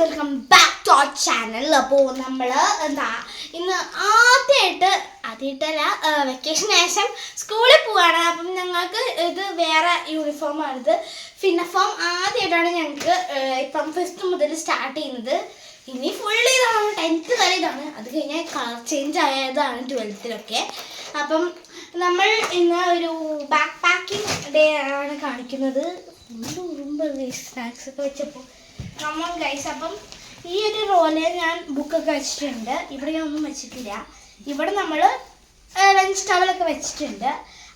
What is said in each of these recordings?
Welcome back to our channel അപ്പോൾ നമ്മൾ എന്താ ഇന്ന് ആദ്യമായിട്ട് ആദ്യമായിട്ടല്ല വെക്കേഷൻ ശേഷം സ്കൂളിൽ പോവാണ്. അപ്പം ഞങ്ങൾക്ക് ഇത് വേറെ യൂണിഫോമാണിത് ഫിനഫോം ആദ്യമായിട്ടാണ് ഞങ്ങൾക്ക് ഇപ്പം ഫിഫ്ത്ത് മുതൽ സ്റ്റാർട്ട് ചെയ്യുന്നത്. ഇനി ഫുൾ ഇതാണ്. ടെൻത്ത് വരെ ഇതാണ്. അത് കഴിഞ്ഞാൽ കളർ ചേഞ്ച് ആയതാണ് ട്വൽത്തിലൊക്കെ അപ്പം നമ്മൾ ഇന്ന് ഒരു ബാക്ക് പാക്കിംഗ് ഡേ ആണ് കാണിക്കുന്നത്. സ്നാക്സ് ഒക്കെ വെച്ചപ്പോൾ നമ്മൾ ഗൈസ് അപ്പം ഈ ഒരു റോൽ ഞാൻ ബുക്കൊക്കെ വെച്ചിട്ടുണ്ട്. ഇവിടെ ഞാൻ ഒന്നും വെച്ചിട്ടില്ല. ഇവിടെ നമ്മൾ ലഞ്ച് ടവലൊക്കെ വെച്ചിട്ടുണ്ട്.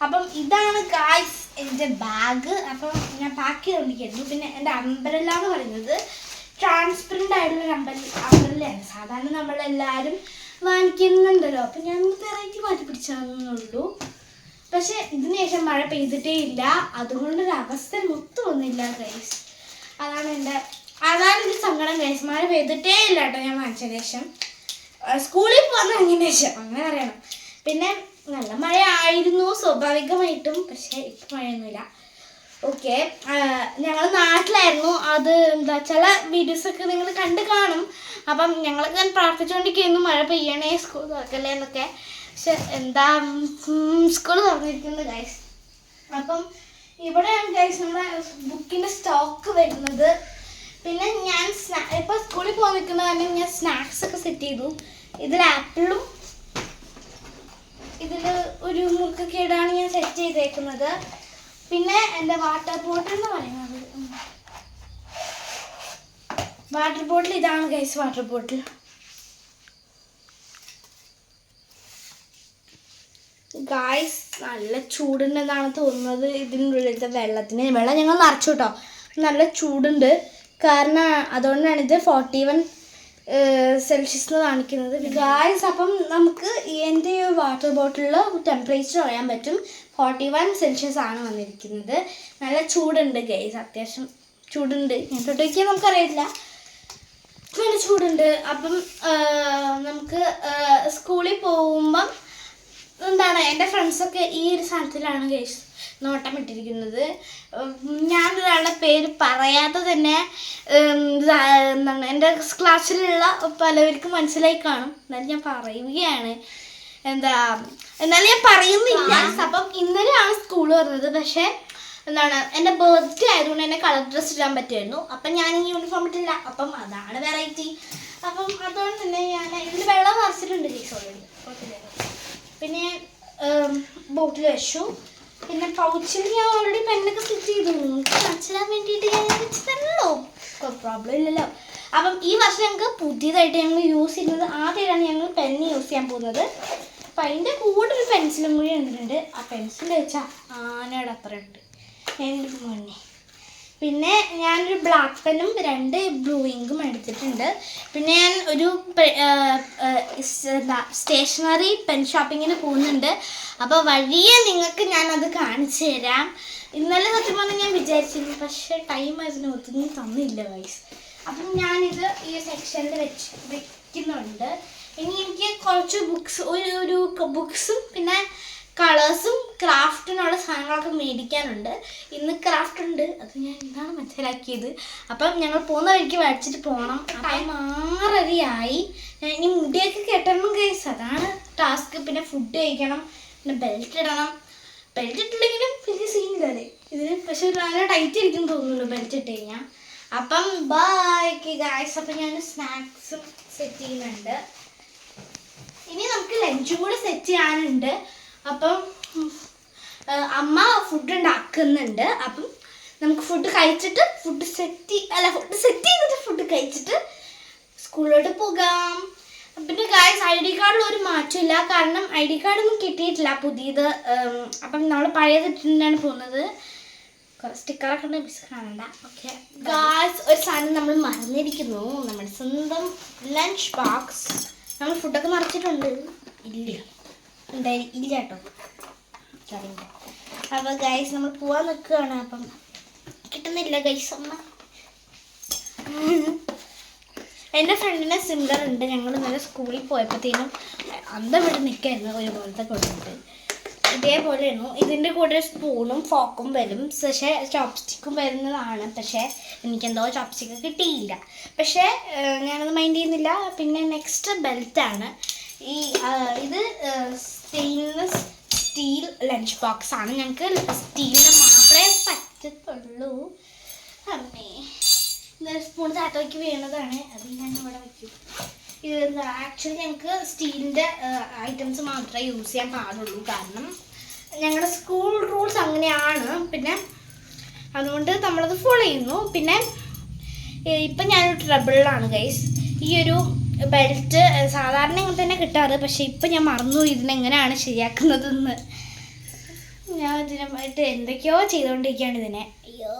അപ്പം ഇതാണ് ഗായ്സ് എന്റെ ബാഗ് അപ്പം ഞാൻ പാക്ക് ചെയ്തുകൊണ്ടിരിക്കുന്നു പിന്നെ എന്റെ അമ്പരല്ല എന്ന് പറയുന്നത് ട്രാൻസ്പെറന്റ് ആയിട്ടുള്ള അമ്പല അമ്പരലയാണ് സാധാരണ നമ്മളെല്ലാവരും വാങ്ങിക്കുന്നുണ്ടല്ലോ. അപ്പം ഞാൻ വെറൈറ്റി മാറ്റി പിടിച്ചാന്നുള്ളൂ പക്ഷെ ഇതിന് ശേഷം മഴ പെയ്തിട്ടേ ഇല്ല. അതുകൊണ്ടൊരു അവസ്ഥ മൊത്തം ഒന്നുമില്ല ഗൈസ് അതാണ് എന്റെ അതാണ് ഒരു സങ്കടം ഗൈസ് മഴ പെയ്തിട്ടേ ഇല്ല കേട്ടോ ഞാൻ വാങ്ങിച്ച ശേഷം. സ്കൂളിൽ പോകുന്ന അങ്ങനെ ശേഷം. അങ്ങനെ അറിയണം പിന്നെ നല്ല മഴ ആയിരുന്നു സ്വാഭാവികമായിട്ടും. പക്ഷേ ഇപ്പം മഴയൊന്നുമില്ല. ഓക്കെ ഞങ്ങൾ നാട്ടിലായിരുന്നു. അത് എന്താ ചില വീഡിയോസൊക്കെ നിങ്ങൾ കണ്ട് കാണും. അപ്പം ഞങ്ങളൊക്കെ പ്രാർത്ഥിച്ചുകൊണ്ടിരിക്കുന്നു. മഴ പെയ്യണേ സ്കൂൾ തുറക്കല്ലേ എന്നൊക്കെ. പക്ഷെ എന്താ സ്കൂൾ തുറന്നിരിക്കുന്നത് ഗൈസ് അപ്പം ഇവിടെയാണ് ഗൈസ് നമ്മുടെ ബുക്കിന്റെ സ്റ്റോക്ക് വരുന്നത് പിന്നെ ഞാൻ സ്നാ ഇപ്പോൾ സ്കൂളിൽ പോകാൻ നിൽക്കുന്ന കാരണം ഞാൻ സ്നാക്സ് ഒക്കെ സെറ്റ് ചെയ്തു. ഇതിൽ ആപ്പിളും ഇതിൽ ഒരു മുറുക്കക്കേടാണ് ഞാൻ സെറ്റ് ചെയ്തേക്കുന്നത്. പിന്നെ എന്റെ വാട്ടർ ബോട്ടിൽ എന്ന് പറയുന്നത്. വാട്ടർ ബോട്ടിൽ ഇതാണ് ഗൈസ് വാട്ടർ ബോട്ടിൽ ഗായ്സ് നല്ല ചൂടുണ്ടെന്നാണ് തോന്നുന്നത്. ഇതിനുള്ളിലത്തെ വെള്ളത്തിന്. വെള്ളം ഞങ്ങൾ നിറച്ചു കേട്ടോ നല്ല ചൂടുണ്ട്. കാരണം അതുകൊണ്ടാണ് ഇത് ഫോർട്ടി വൺ സെൽഷ്യസ് എന്ന് കാണിക്കുന്നത്. ഗായ്സ് അപ്പം നമുക്ക് എന്റെ ഈ വാട്ടർ ബോട്ടിലിൽ ടെമ്പറേച്ചർ അറിയാൻ പറ്റും. ഫോർട്ടി വൺ സെൽഷ്യസ് ആണ് വന്നിരിക്കുന്നത്. നല്ല ചൂടുണ്ട് ഗൈസ് അത്യാവശ്യം ചൂടുണ്ട്. ഞാൻ തൊട്ടേക്ക് നമുക്കറിയില്ല. നല്ല ചൂടുണ്ട്. അപ്പം നമുക്ക് സ്കൂളിൽ പോകുമ്പം എന്താണ് എന്റെ ഫ്രണ്ട്സൊക്കെ ഈ ഒരു സാധനത്തിലാണ് കേസ് നോട്ടം ഇട്ടിരിക്കുന്നത് ഉം, ഞാനൊരാളുടെ പേര് പറയാതെ തന്നെ എന്താണ് എന്റെ ക്ലാസ്സിലുള്ള പലവർക്കും മനസ്സിലായി കാണും. എന്നാലും ഞാൻ പറയുകയാണ്. എന്താ എന്നാലും ഞാൻ പറയുന്നില്ല. അപ്പം ഇന്നലെയാണ് സ്കൂൾ പറഞ്ഞത് പക്ഷേ എന്താണ് എന്റെ ബർത്ത്ഡേ ആയതുകൊണ്ട് എന്നെ കളർ ഡ്രസ്സ് ഇടാൻ പറ്റുമായിരുന്നു. അപ്പം ഞാൻ ഈ യൂണിഫോം ഇട്ടില്ല. അപ്പം അതാണ് വെറൈറ്റി. അപ്പം അതുകൊണ്ട് തന്നെ ഞാൻ ഇതിൽ വെള്ളം നിറച്ചിട്ടുണ്ട് കേസ് ഓൾറെഡി പിന്നെ ബോട്ടിൽ വെച്ചു. പിന്നെ പൗച്ചിന് ഞാൻ ഓൾറെഡി പെണ്ണൊക്കെ സ്റ്റിച്ച് ചെയ്തു. മനസ്സിലാൻ വേണ്ടിയിട്ട് ഞാൻ വെച്ചതല്ലോ പ്രോബ്ലം ഇല്ലല്ലോ. അപ്പം ഈ വർഷം ഞങ്ങൾക്ക് പുതിയതായിട്ട് ഞങ്ങൾ യൂസ് ചെയ്യുന്നത് ആദ്യമായിട്ടാണ് ഞങ്ങൾ പെന്ന് യൂസ് ചെയ്യാൻ പോകുന്നത്. അപ്പം അതിന്റെ കൂടെ ഒരു പെൻസിലും കൂടി ഉണ്ടിട്ടുണ്ട് ആ പെൻസിൽ വെച്ചാൽ ആനയുടെ അത്ര ഉണ്ട്. എന്റെ മുന്നേ പിന്നെ ഞാനൊരു ബ്ലാക്ക് പെന്നും രണ്ട് ബ്ലൂ ഇങ്കും എടുത്തിട്ടുണ്ട്. പിന്നെ ഞാൻ ഒരു എന്താ സ്റ്റേഷനറി പെൻ ഷോപ്പിങ്ങിന് പോകുന്നുണ്ട്. അപ്പോൾ വഴിയെ നിങ്ങൾക്ക് ഞാനത് കാണിച്ചു തരാം. ഇന്നലെ സത്യം പറഞ്ഞാൽ ഞാൻ വിചാരിച്ചിരുന്നു പക്ഷേ ടൈം അതിന് ഒത്തിരി തന്നില്ല വൈസ് അപ്പം ഞാനിത് ഈ സെക്ഷനിൽ വെച്ച് വെക്കുന്നുണ്ട്. ഇനി എനിക്ക് കുറച്ച് ബുക്സ് ഒരു ഒരു ബുക്സും പിന്നെ കളേഴ്സും സാധനങ്ങളൊക്കെ മേടിക്കാനുണ്ട്. ഇന്ന് ക്രാഫ്റ്റ് ഉണ്ട്. അത് ഞാൻ എന്താണ് മനസ്സിലാക്കിയത് അപ്പം ഞങ്ങൾ പോകുന്ന വഴിക്ക് മേടിച്ചിട്ട് പോകണം ടൈം ആറരയായി ഇനി മുടിയൊക്കെ കെട്ടണം കേസ് അതാണ് ടാസ്ക് പിന്നെ ഫുഡ് കഴിക്കണം. പിന്നെ ബെൽറ്റ് ഇടണം. ബെൽറ്റ് ഇട്ടില്ലെങ്കിലും വലിയ സീനില്ലല്ലേ ഇതിന് പക്ഷെ നല്ല ടൈറ്റ് ആയിരിക്കും തോന്നുന്നുള്ളൂ ബെൽറ്റ് ഇട്ട് കഴിഞ്ഞാൽ അപ്പം ബൈക്ക് ഗായ്സ് അപ്പം ഞാൻ സ്നാക്സും സെറ്റ് ചെയ്യുന്നുണ്ട്. ഇനി നമുക്ക് ലഞ്ചും കൂടെ സെറ്റ് ചെയ്യാനുണ്ട്. അപ്പം അമ്മ ഫുഡ് ഉണ്ടാക്കുന്നുണ്ട്. അപ്പം നമുക്ക് ഫുഡ് കഴിച്ചിട്ട് ഫുഡ് സെറ്റ് അല്ല ഫുഡ് സെറ്റ് ചെയ്തിട്ട് ഫുഡ് കഴിച്ചിട്ട് സ്കൂളിലോട്ട് പോകാം. പിന്നെ ഗായ്സ് ഐ ഡി കാർഡിൽ ഒരു മാറ്റമില്ല. കാരണം ഐ ഡി കാർഡൊന്നും കിട്ടിയിട്ടില്ല പുതിയത്. അപ്പം നമ്മൾ പഴയത് ഇട്ടിട്ടാണ് പോകുന്നത്. സ്റ്റിക്കറൊക്കെ ഉണ്ട് മിസ് കാണണ്ട. ഓക്കെ ഗായ്സ് ഒരു സാധനം നമ്മൾ മറന്നിരിക്കുന്നു. നമ്മുടെ സ്വന്തം ലഞ്ച് ബോക്സ് നമ്മൾ ഫുഡൊക്കെ മറിച്ചിട്ടുണ്ട്. ഇല്ല. എന്തായാലും ഇല്ല കേട്ടോ. അറിയില്ല അപ്പോൾ ഗൈസ് നമ്മൾ പോവാൻ നിൽക്കുകയാണ്. അപ്പം കിട്ടുന്നില്ല ഗൈസ് അമ്മ. എന്റെ ഫ്രണ്ടിനെ സിംഗർ ഉണ്ട്. ഞങ്ങൾ ഇന്നലെ സ്കൂളിൽ പോയപ്പോഴത്തേനും അന്തം വിട്ട് നിൽക്കായിരുന്നു ഒരുപോലത്തെ കൊടുത്തിട്ട് ഇതേപോലെയായിരുന്നു. ഇതിന്റെ കൂടെ സ്പൂണും ഫോക്കും വരും. പക്ഷേ ചോപ്സ്റ്റിക്കും വരുന്നതാണ്. പക്ഷേ എനിക്കെന്തോ ചോപ്സ്റ്റിക്ക് കിട്ടിയില്ല. പക്ഷേ ഞാനത് മൈൻഡ് ചെയ്യുന്നില്ല. പിന്നെ നെക്സ്റ്റ് ബെൽറ്റാണ് ഈ ഇത് സ്റ്റെയിൻലെസ് സ്റ്റീൽ ലഞ്ച് ബോക്സ് ആണ്. ഞങ്ങൾക്ക് സ്റ്റീലിന് മാത്രമേ പറ്റത്തുള്ളൂ. അമ്മേ സ്പൂൺ താത്തോയ്ക്ക് വീണതാണ്. അത് ഞാൻ ഇവിടെ വയ്ക്കും ഇത് ആക്ച്വലി ഞങ്ങൾക്ക് സ്റ്റീലിന്റെ ഐറ്റംസ് മാത്രമേ യൂസ് ചെയ്യാൻ പാടുള്ളൂ. കാരണം ഞങ്ങളുടെ സ്കൂൾ റൂൾസ് അങ്ങനെയാണ്. പിന്നെ അതുകൊണ്ട് നമ്മളത് ഫോളോ ചെയ്യുന്നു. പിന്നെ ഇപ്പം ഞാനൊരു ട്രബിളിലാണ് ഗൈസ് ഈ ഒരു ബെൽറ്റ് സാധാരണ ഇങ്ങനെ തന്നെ കിട്ടാറ്. പക്ഷെ ഇപ്പം ഞാൻ മറന്നു ഇതിനെങ്ങനെയാണ് ശരിയാക്കുന്നതെന്ന്. ഞാൻ ഇതിനായിട്ട് എന്തൊക്കെയോ ചെയ്തുകൊണ്ടിരിക്കുകയാണ് ഇതിനെ. അയ്യോ.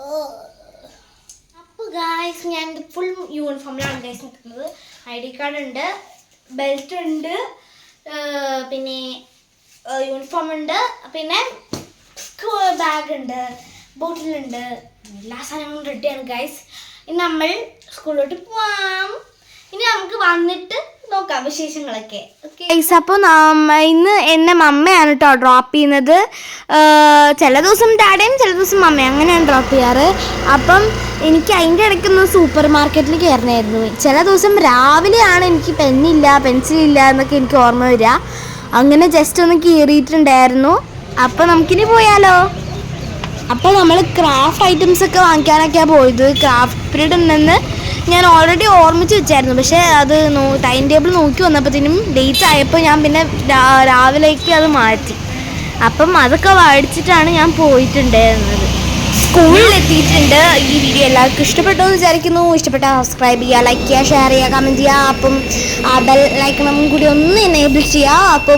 അപ്പോൾ ഗായ്സ് ഞാൻ ഫുൾ യൂണിഫോമിലാണ് ഗൈസ് നിൽക്കുന്നത്. ഐ ഡി കാർഡ് ഉണ്ട് ബെൽറ്റ് ഉണ്ട് പിന്നെ യൂണിഫോം ഉണ്ട് പിന്നെ ബാഗ് ഉണ്ട് ബോട്ടിലുണ്ട് എല്ലാ സാധനങ്ങളും റെഡിയാണ് ഗൈസ് ഇനി നമ്മൾ സ്കൂളിലോട്ട് പോവാം. ഇനി നമുക്ക് വന്നിട്ട് നോക്കാം വിശേഷങ്ങളൊക്കെ. അപ്പോൾ ഇന്ന് എന്നെ മമ്മയാണ് കേട്ടോ ഡ്രോപ്പ് ചെയ്യുന്നത്. ചില ദിവസം ഡാഡയും ചില ദിവസം മമ്മയും അങ്ങനെയാണ് ഡ്രോപ്പ് ചെയ്യാറ്. അപ്പം എനിക്ക് അതിന്റെ ഇടയ്ക്ക് ഒന്ന് സൂപ്പർ മാർക്കറ്റിൽ കയറണമായിരുന്നു ചില ദിവസം രാവിലെയാണ് എനിക്ക് പെന്നില്ല പെൻസിലില്ല എന്നൊക്കെ എനിക്ക് ഓർമ്മ വരിക അങ്ങനെ ജസ്റ്റ് ഒന്ന് കീറിയിട്ടുണ്ടായിരുന്നു. അപ്പോൾ നമുക്കിനി പോയാലോ? അപ്പോൾ നമ്മൾ ക്രാഫ്റ്റ് ഐറ്റംസ് ഒക്കെ വാങ്ങിക്കാനൊക്കെയാണ് പോയത്. ക്രാഫ്റ്റ് പീരീഡ് ഉണ്ടെന്ന് ഞാൻ ഓൾറെഡി ഓർമ്മിച്ച് വെച്ചായിരുന്നു. പക്ഷേ അത് ടൈം ടേബിൾ നോക്കി വന്നപ്പോഴത്തേനും ഡേറ്റ് ആയപ്പോൾ ഞാൻ പിന്നെ രാവിലേക്ക് അത് മാറ്റി. അപ്പം അതൊക്കെ വായിച്ചിട്ടാണ് ഞാൻ പോയിട്ടുണ്ടായിരുന്നത്. സ്കൂളിൽ എത്തിയിട്ടുണ്ട്. ഈ വീഡിയോ എല്ലാവർക്കും ഇഷ്ടപ്പെട്ടു എന്ന് വിചാരിക്കുന്നു. ഇഷ്ടപ്പെട്ടാൽ സബ്സ്ക്രൈബ് ചെയ്യുക ലൈക്ക് ചെയ്യുക ഷെയർ ചെയ്യുക കമന്റ് ചെയ്യുക. അപ്പം ആ ബെൽ ലൈക്കണം കൂടി ഒന്ന് എനേബിൾ ചെയ്യുക. അപ്പോൾ